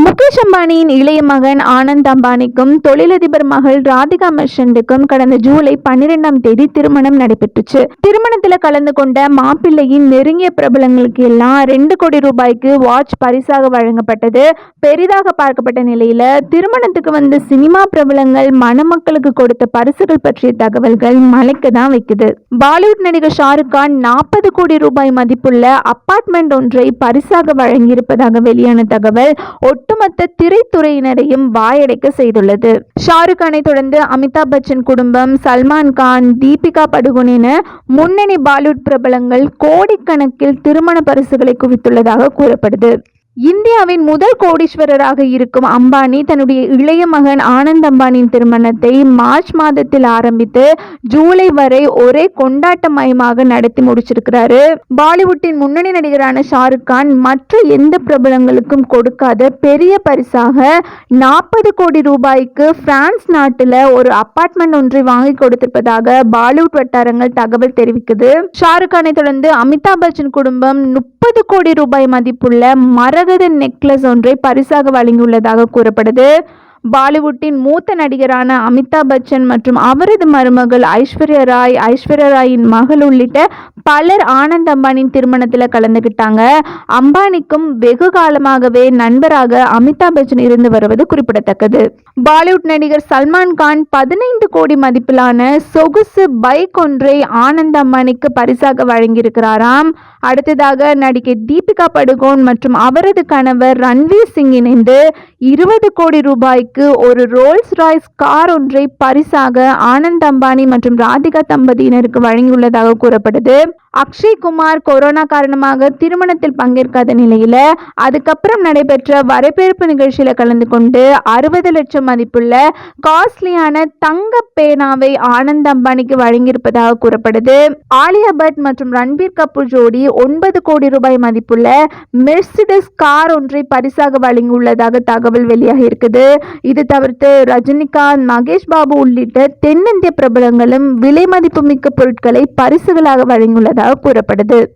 முகேஷ் அம்பானியின் இளைய மகன் ஆனந்த் அம்பானிக்கும் தொழிலதிபர் மகள் ராதிகா மெர்ஷண்டுக்கும் கடந்த ஜூலை பன்னிரெண்டாம் தேதி திருமணம் நடைபெற்றுச்சு. திருமணத்துல கலந்து கொண்ட மாப்பிள்ளையின் நெருங்கிய பிரபலங்களுக்கு எல்லாம் ரெண்டு கோடி ரூபாய்க்கு வாட்ச் பரிசாக வழங்கப்பட்டது. பெரிதாக பார்க்கப்பட்ட நிலையில திருமணத்துக்கு வந்த சினிமா பிரபலங்கள் மணமக்களுக்கு கொடுத்த பரிசுகள் பற்றிய தகவல்கள் மலைக்கு தான் வைக்குது. பாலிவுட் நடிகர் ஷாருக் கான் நாற்பது கோடி ரூபாய் மதிப்புள்ள அப்பார்ட்மெண்ட் ஒன்றை பரிசாக வழங்கியிருப்பதாக வெளியான தகவல். ஒட்டுமொத்த திரைத்துறையினரையும் வாயடைக்க செய்துள்ளது. ஷாருக் கானை தொடர்ந்து அமிதாப் பச்சன் குடும்பம் சல்மான் கான் தீபிகா படுகோன் என முன்னணி பாலிவுட் பிரபலங்கள் கோடிக்கணக்கில் திருமண பரிசுகளை குவித்துள்ளதாக கூறப்படுது. இந்தியாவின் முதல் கோடீஸ்வரராக இருக்கும் அம்பானி தன்னுடைய இளைய மகன் ஆனந்த் அம்பானியின் திருமணத்தை மார்ச் மாதத்தில் ஆரம்பித்து ஜூலை வரை ஒரே கொண்டாட்டமயமாக நடத்தி முடிச்சிருக்கிறாரு. பாலிவுட்டின் முன்னணி நடிகரான ஷாருக் கான் மற்ற எந்த பிரபலங்களுக்கும் கொடுக்காத பெரிய பரிசாக நாற்பது கோடி ரூபாய்க்கு பிரான்ஸ் நாட்டில் ஒரு அபார்ட்மெண்ட் ஒன்றை வாங்கி கொடுத்திருப்பதாக பாலிவுட் வட்டாரங்கள் தகவல் தெரிவிக்குது. ஷாருக் கானை தொடர்ந்து அமிதாப் பச்சன் குடும்பம் முப்பது கோடி ரூபாய் மதிப்புள்ள மரகத நெக்லஸ் ஒன்றை பரிசாக வழங்கியுள்ளதாக கூறப்படுது. பாலிவுட்டின் மூத்த நடிகரான அமிதாப் பச்சன் மற்றும் அவரது மருமகள் ஐஸ்வர்யா ராய் ஐஸ்வர்யா ராயின் மகள் உள்ளிட்ட பலர் ஆனந்த் அம்பானியின் திருமணத்தில் கலந்துக்கிட்டாங்க அம்பானிக்கும் வெகு காலமாகவே நண்பராக அமிதாப் பச்சன் இருந்து வருவது குறிப்பிடத்தக்கது. பாலிவுட் நடிகர் சல்மான் கான் பதினைந்து கோடி மதிப்பிலான சொகுசு பைக் ஒன்றை ஆனந்த் அம்பானிக்கு பரிசாக வழங்கியிருக்கிறாராம். அடுத்ததாக நடிகை தீபிகா படுகோன் மற்றும் அவரது கணவர் ரன்வீர் சிங் இணைந்து இருபது கோடி ரூபாய்க்கு ஒரு ரோல்ஸ் ராய்ஸ் கார் ஒன்றை பரிசாக ஆனந்த் அம்பானி மற்றும் ராதிகா தம்பதியினருக்கு வழங்கியுள்ளதாக கூறப்படுது. அக்ஷய் குமார் கொரோனா காரணமாக திருமணத்தில் பங்கேற்காத நிலையில் அதுக்கப்புறம் நடைபெற்ற வரவேற்பு நிகழ்ச்சியில் கலந்து கொண்டு அறுபது லட்சம் மதிப்புள்ள காஸ்ட்லியான தங்க பேனாவை ஆனந்த் அம்பானிக்கு வழங்கியிருப்பதாக கூறப்படுது. ஆலியா பட் மற்றும் ரன்பீர் கபூர் ஜோடி ஒன்பது கோடி ரூபாய் மதிப்புள்ள மெர்சிடஸ் கார் ஒன்றை பரிசாக வழங்கியுள்ளதாக தகவல் வெளியாக இருக்குது. இது தவிர்த்து ரஜினிகாந்த் மகேஷ் பாபு உள்ளிட்ட தென்னிந்திய பிரபலங்களும் விலை மதிப்புமிக்க பொருட்களை பரிசுகளாக வழங்கியுள்ளதாக கூறப்படுது.